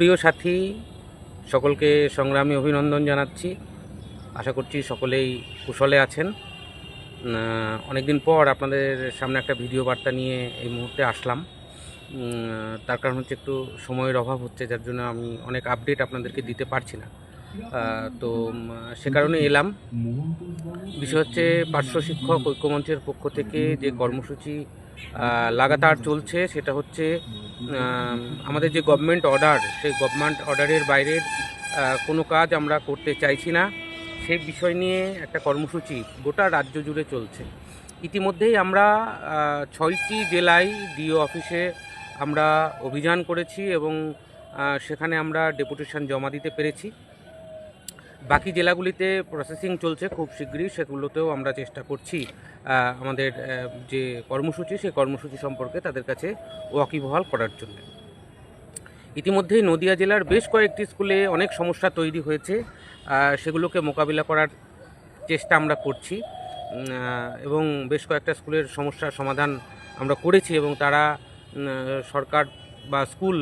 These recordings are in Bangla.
প্রিয় সাথী, সকলকে সংগ্রামী অভিনন্দন জানাচ্ছি। আশা করছি সকলেই কুশলে আছেন। অনেক দিন পর আপনাদের সামনে একটা ভিডিও বার্তা নিয়ে এই মুহূর্তে আসলাম। তার কারণ হচ্ছে একটু সময়ের অভাব হচ্ছে, যার জন্য আমি অনেক আপডেট আপনাদেরকে দিতে পারছি না। তো সে কারণে এলাম। বিষয় হচ্ছে পার্শ্ব শিক্ষক ঐক্যমঞ্চের পক্ষ থেকে যে কর্মসূচি লাগাতার চলছে, সেটা হচ্ছে আমাদের যে গভর্নমেন্ট অর্ডার সেই গভর্নমেন্ট অর্ডারের বাইরের কোনো কাজ আমরা করতে চাইছি না। সেই বিষয় নিয়ে একটা কর্মসূচি গোটা রাজ্য জুড়ে চলছে। ইতিমধ্যেই আমরা ছয়টি জেলায় ডিও অফিসে আমরা অভিযান করেছি এবং সেখানে আমরা ডেপুটেশন জমা দিতে পেরেছি। বাকি জেলাগুলিতে প্রসেসিং চলছে খুব শীঘ্রই, সেগুলোতেও আমরা চেষ্টা করছি আমাদের যে কর্মসূচি, সেই কর্মসূচি সম্পর্কে তাদের কাছে ওয়াকিবহাল করার জন্য। ইতিমধ্যেই নদিয়া জেলার বেশ কয়েকটি স্কুলে অনেক সমস্যা তৈরি হয়েছে সেগুলোকে মোকাবিলা করার চেষ্টা আমরা করছি এবং বেশ কয়েকটা স্কুলের সমস্যার সমাধান আমরা করেছি এবং তারা সরকার বা স্কুল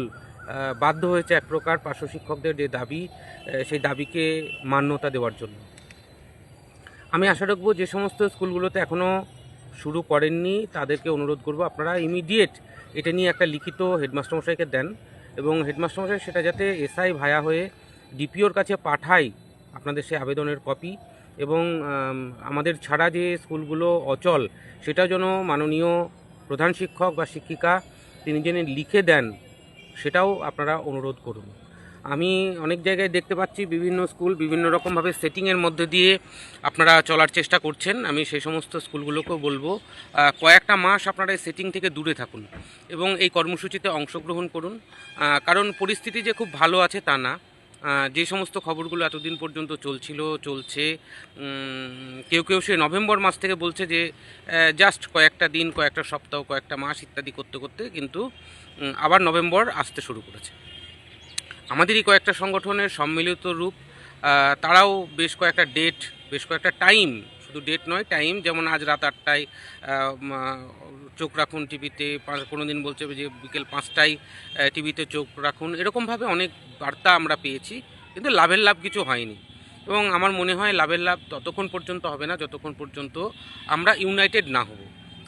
বাধ্য হয়েছে এক প্রকার পার্শ্ব শিক্ষকদের যে দাবি সেই দাবিকে মান্যতা দেওয়ার জন্য। আমি আশা রাখব যে সমস্ত স্কুলগুলোতে এখনও শুরু করেননি, তাদেরকে অনুরোধ করব আপনারা ইমিডিয়েট এটা নিয়ে একটা লিখিত হেডমাস্টারমশাইকে দেন এবং হেডমাস্টারমশাই সেটা যাতে এসআই ভায়া হয়ে ডিপিওর কাছে পাঠায় আপনাদের সেই আবেদনের কপি এবং আমাদের ছাড়া যে স্কুলগুলো অচল, সেটা যেন মাননীয় প্রধান শিক্ষক বা শিক্ষিকা তিনি যেন লিখে দেন সেটাও আপনারা অনুরোধ করুন। আমি অনেক জায়গায় দেখতে পাচ্ছি বিভিন্ন স্কুল বিভিন্ন রকমভাবে সেটিংয়ের মধ্যে দিয়ে আপনারা চলার চেষ্টা করছেন। আমি সেই সমস্ত স্কুলগুলোকেও বলব কয়েকটা মাস আপনারা এই সেটিং থেকে দূরে থাকুন এবং এই কর্মসূচিতে অংশগ্রহণ করুন। কারণ পরিস্থিতি যে খুব ভালো আছে তা না। যে সমস্ত খবরগুলো এতদিন পর্যন্ত চলছিল, চলছে কেউ কেউ সে নভেম্বর মাস থেকে বলছে যে জাস্ট কয়েকটা দিন, কয়েকটা সপ্তাহ, কয়েকটা মাস ইত্যাদি করতে করতে কিন্তু আবার নভেম্বর আসতে শুরু করেছে। আমাদেরই কয়েকটা সংগঠনের সম্মিলিত রূপ তারাও বেশ কয়েকটা ডেট বেশ কয়েকটা টাইম শুধু ডেট নয় টাইম যেমন আজ রাত আটটায় চোখ রাখুন টিভিতে কোনো দিন বলছে যে বিকেল পাঁচটায় টিভিতে চোখ রাখুন। এরকমভাবে অনেক বার্তা আমরা পেয়েছি, কিন্তু লাভের লাভ কিছু হয়নি। এবং আমার মনে হয় লাভের লাভ ততক্ষণ পর্যন্ত হবে না, যতক্ষণ পর্যন্ত আমরা ইউনাইটেড না হব।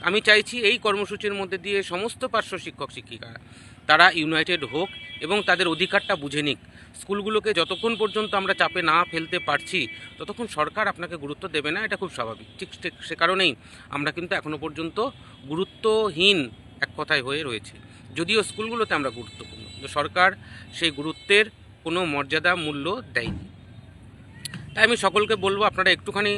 আমি চাইছি এই কর্মসূচির মধ্যে দিয়ে সমস্ত পার্শ্ব শিক্ষক শিক্ষিকারা তারা ইউনাইটেড হোক এবং তাদের অধিকারটা বুঝে নিক। স্কুলগুলোকে যতক্ষণ পর্যন্ত আমরা চাপে না ফেলতে পারছি, ততক্ষণ সরকার আপনাকে গুরুত্ব দেবে না, এটা খুব স্বাভাবিক। ঠিক ঠিক সে কারণেই আমরা কিন্তু এখনও পর্যন্ত গুরুত্বহীন এক কথায় হয়ে রয়েছে। যদিও স্কুলগুলোতে আমরা গুরুত্বপূর্ণ, কিন্তু সরকার সেই গুরুত্বের কোনো মর্যাদা মূল্য দেয়নি। তাই আমি সকলকে বলব, আপনারা একটুখানি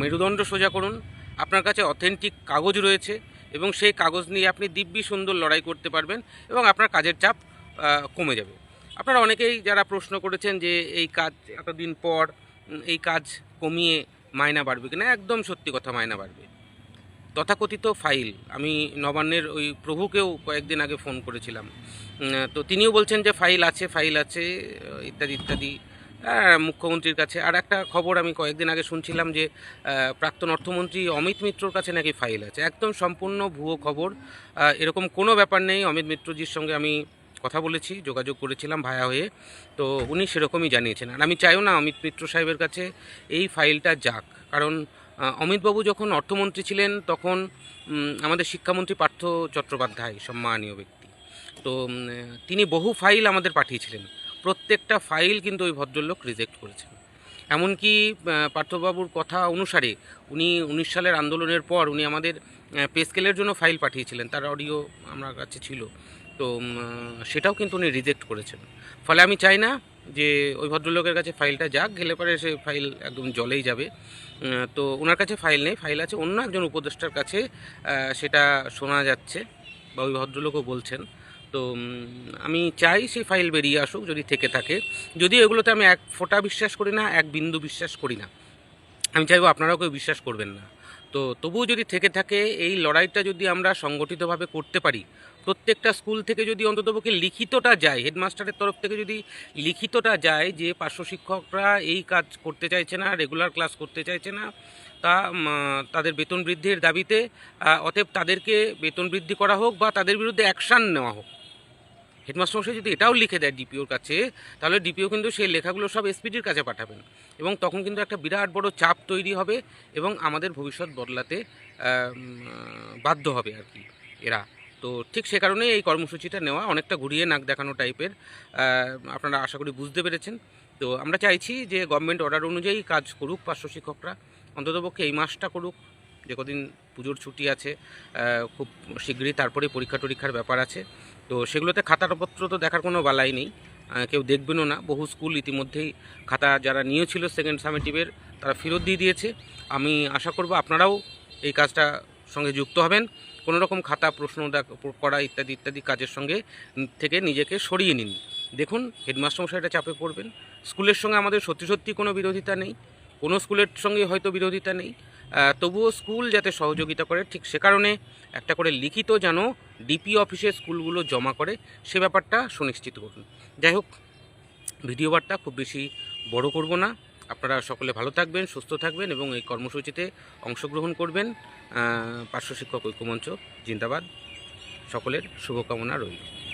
মেরুদণ্ড সোজা করুন। আপনার কাছে অথেন্টিক কাগজ রয়েছে এবং সেই কাগজ নিয়ে আপনি দিব্যি সুন্দর লড়াই করতে পারবেন এবং আপনার কাজের চাপ কমে যাবে। আপনারা অনেকেই যারা প্রশ্ন করেছেন যে এই কাজ এতদিন পর এই কাজ কমিয়ে মায়না বাড়বে কিনা, একদম সত্যি কথা মায়না বাড়বে। তথাকথিত ফাইল, আমি নবান্নের ওই প্রভুকেও কয়েকদিন আগে ফোন করেছিলাম। তো তিনিও বলছেন যে ফাইল আছে ফাইল আছে, ইত্যাদি ইত্যাদি। মুখ্যমন্ত্রীর কাছে। আর একটা খবর আমি কয়েকদিন আগে শুনছিলাম যে প্রাক্তন অর্থমন্ত্রী অমিত মিত্রর কাছে নাকি ফাইল আছে। একদম সম্পূর্ণ ভুয়ো খবর। এরকম কোনো ব্যাপার নেই। অমিত মিত্রজির সঙ্গে আমি কথা বলেছি, যোগাযোগ করেছিলাম ভায়া হয়ে। তো উনি সেরকমই জানিয়েছেন। আর আমি চাইও না অমিত মিত্র সাহেবের কাছে এই ফাইলটা যাক। কারণ অমিতবাবু যখন অর্থমন্ত্রী ছিলেন, তখন আমাদের শিক্ষামন্ত্রী পার্থ চট্টোপাধ্যায়, সম্মানীয় ব্যক্তি। তো তিনি বহু ফাইল আমাদের পাঠিয়েছিলেন। প্রত্যেকটা ফাইল কিন্তু ওই ভদ্রলোক রিজেক্ট করেছেন। এমনকি পার্থবাবুর কথা অনুসারে উনি উনিশ সালের আন্দোলনের পর উনি আমাদের পেস্কেলের জন্য ফাইল পাঠিয়েছিলেন, তার অডিও আমার কাছে ছিল। তো সেটাও কিন্তু উনি রিজেক্ট করেছেন। ফলে আমি চাই না যে ওই ভদ্রলোকের কাছে ফাইলটা যাক, গেলে পরে সে ফাইল একদম জলেই যাবে। তো ওনার কাছে ফাইল নেই, ফাইল আছে, অন্য একজন উপদেষ্টার কাছে সেটা শোনা যাচ্ছে, বা ওই ভদ্রলোকও বলছেন। আমি চাই সেই ফাইল বেরিয়ে আসুক, যদি থেকে থাকে। যদিও এগুলোতে আমি এক ফোঁটা বিশ্বাস করি না, এক বিন্দু বিশ্বাস করি না। আমি চাইব আপনারাও কেউ বিশ্বাস করবেন না। তো, তবুও যদি থেকে থাকে, এই লড়াইটা যদি আমরা সংগঠিতভাবে করতে পারি, প্রত্যেকটা স্কুল থেকে যদি অন্ততপক্ষে লিখিতটা যায়, হেডমাস্টারের তরফ থেকে যদি লিখিতটা যায় যে পার্শ্ব শিক্ষকরা এই কাজ করতে চাইছে না, রেগুলার ক্লাস করতে চাইছে না, তা তাদের বেতন বৃদ্ধির দাবিতে অতএব তাদেরকে বেতন বৃদ্ধি করা হোক বা তাদের বিরুদ্ধে অ্যাকশান নেওয়া হোক। হেডমাস্টারমশাই যদি এটাও লিখে দেয় ডিপিওর কাছে, তাহলে ডিপিও কিন্তু সেই লেখাগুলো সব এসপিডির কাছে পাঠাবেন। এবং তখন কিন্তু একটা বিরাট বড় চাপ তৈরি হবে এবং আমাদের ভবিষ্যৎ বদলাতে বাধ্য হবে আর কি এরা। তো ঠিক সে কারণে এই কর্মসূচিটা নেওয়া অনেকটা ঘুরিয়ে নাক দেখানো টাইপের আপনারা আশা করি বুঝতে পেরেছেন। তো আমরা চাইছি যে গভর্নমেন্ট অর্ডার অনুযায়ী কাজ করুক পার্শ্ব শিক্ষকরা, অন্ততপক্ষে এই মাসটা করুক। যে কদিন পুজোর ছুটি আছে খুব শীঘ্রই তারপরে পরীক্ষা টরীক্ষার ব্যাপার আছে। তো সেগুলোতে খাতাপত্র তো দেখার কোনো বালাই নেই কেউ দেখবেনও না। বহু স্কুল ইতিমধ্যেই খাতা যারা নিয়েছিল সেকেন্ড সামেটিভের তারা ফেরত দিয়ে দিয়েছে। আমি আশা করব আপনারাও এই কাজটা সঙ্গে যুক্ত হবেন। কোনো রকম খাতা, প্রশ্ন করা ইত্যাদি ইত্যাদি কাজের সঙ্গে থেকে নিজেকে সরিয়ে নিন। দেখুন হেডমাস্টারমশাইটা চাপে পড়বেন। স্কুলের সঙ্গে আমাদের সত্যি সত্যি কোনো বিরোধিতা নেই। কোনো স্কুলের সঙ্গে হয়তো বিরোধিতা নেই। তবুও স্কুল যাতে সহযোগিতা করে ঠিক সে কারণে একটা করে লিখিত যেন ডিপি অফিসে স্কুলগুলো জমা করে সে ব্যাপারটা সুনিশ্চিত করুন। যাই হোক ভিডিও বার্তা খুব বেশি বড় করব না। আপনারা সকলে ভালো থাকবেন সুস্থ থাকবেন এবং এই কর্মসূচিতে অংশগ্রহণ করবেন। আহ, পার্শ্ব শিক্ষক ঐক্যমঞ্চ জিন্দাবাদ। সকলের শুভকামনা রইল।